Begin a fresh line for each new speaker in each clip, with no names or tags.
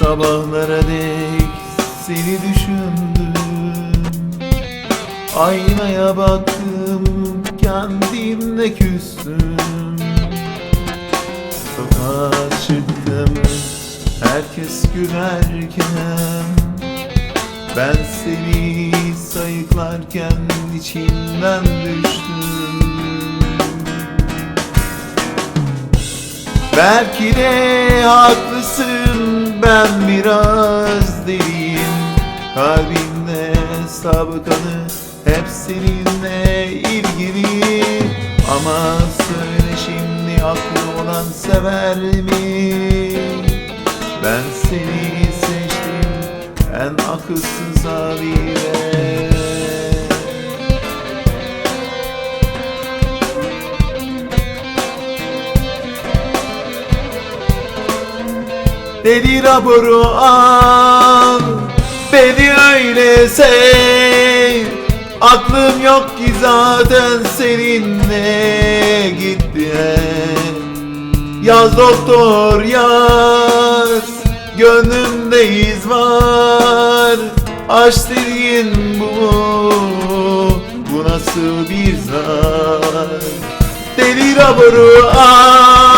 Sabahlara dek seni düşündüm. Aynaya baktım kendimle küstüm. Sokağa çıktım herkes gülerken. Ben seni sayıklarken içimden düştüm Belki de haklısın ben biraz deliyim. Kalbimde sabıkanı hep seninle ilgili Ama söyle şimdi aklı olan sever mi? Ben seni seçtim en akılsız haliyle Deli raporu al Beni öyle sev. Aklım yok ki zaten seninle gitti. Yaz doktor yaz Gönlümde iz var. Aşk dediğin bu? Bu nasıl bir zar? Deli raporu al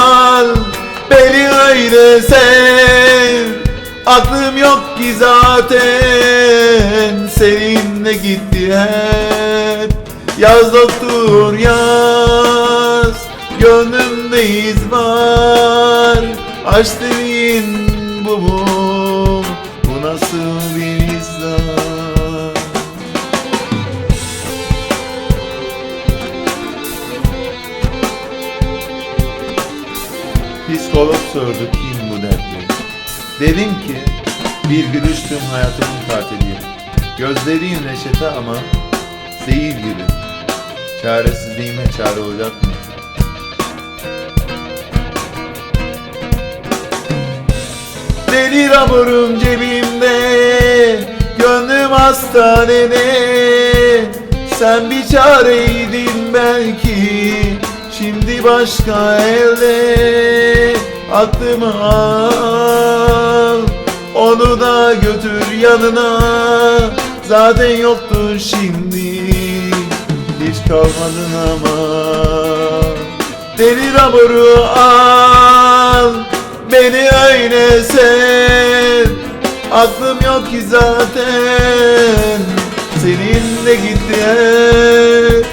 sev Aklım yok ki zaten. Seninle gitti hep. Yaz doktor yaz. Gönlümde iz var. Aşk dediğin bu mu? Bu nasıl bir izah Psikolog sordu kim bu dertli Dedim ki bir gülüştüm hayatımın katili. Gözlerin reçete ama zehir gibi. Çaresizliğime çare olacak mı? Deli raporum cebimde Gönlüm hastanede. Sen bir çareydin belki Şimdi başka elde Aklımı al Onu da götür yanına. Zaten yoktur şimdi Hiç kalmadın ama. Deli raporu al Beni öyle sev. Aklım yok ki zaten Seninle gitti hep.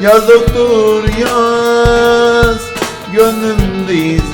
Yaz doktor yaz Gönlümde iz var Gönlümde